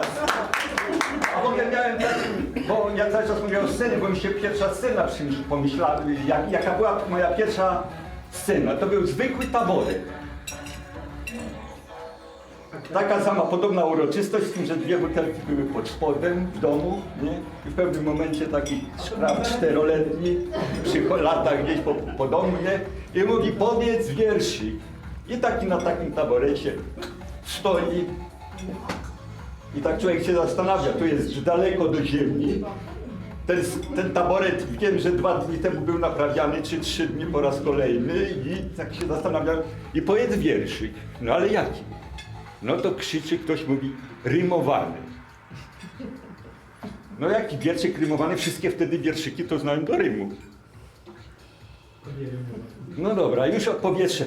czas. A potem miałem bo ja cały czas mówię o scenie, bo mi się pierwsza scena pomyślała, jak, jaka była moja pierwsza scena. To był zwykły taborek. Taka sama podobna uroczystość, z tym, że dwie butelki były pod spodem w domu, nie? I w pewnym momencie taki szkrab czteroletni, przy latach gdzieś po, po domu, nie? I mówi, powiedz wierszyk. I taki na takim taborecie stoi i tak człowiek się zastanawia, tu jest daleko do ziemi. Ten, ten taboret, wiem, że dwa dni temu był naprawiany, czy trzy dni po raz kolejny i tak się zastanawiam. I powiedz wierszyk. No ale jaki? No to krzyczy, ktoś mówi, rymowany. No jaki wierszyk rymowany? Wszystkie wtedy wierszyki to znałem do rymu. No dobra, już od powietrze.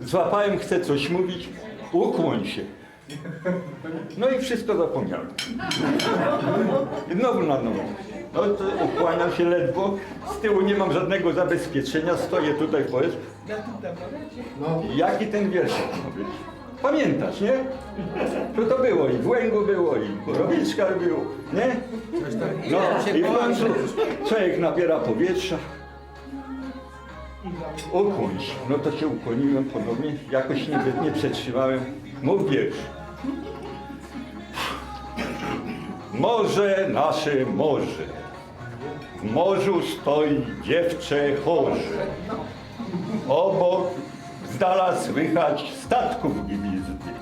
Złapałem, chcę coś mówić, ukłoń się. No i wszystko zapomniałem. I Znowu na nowo. No to ukłaniam się ledwo, z tyłu nie mam żadnego zabezpieczenia, stoję tutaj powiedz. Jaki ten być? Pamiętasz, nie? To to było i w Łęgu było, i w Borowiczkach było, nie? No i w końcu człowiek nabiera powietrza. Ukłoń się. No to się ukłoniłem ponownie, jakoś nie, nie przetrzymałem. Mów wiersz. Morze nasze morze, w morzu stoi dziewczę chorze. Obok z dala słychać statków gwizdy.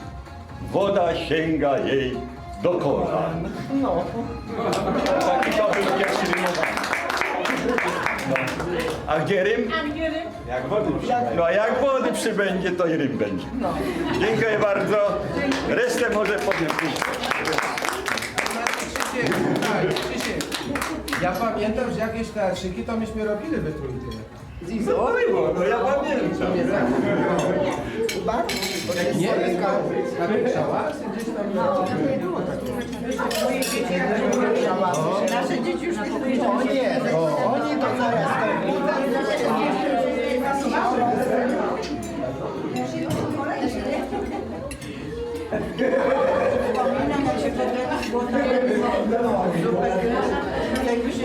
Woda sięga jej do kolan. No. Taki to był pierwszy. A gdzie rym? Jak wody przybędzie. No a jak wody przybędzie, to i rym będzie. Dziękuję bardzo. Resztę może powiem później. Krzysiek, tak, Krzysiek. Ja pamiętam, że jakieś teatrzyki to myśmy robili we trójkę. No było, no ja pamiętam. Nie, kapitała, gdzieś tam... Nasze dzieci już nie Przypominam, jak się podnosi złota, zupę, jakby się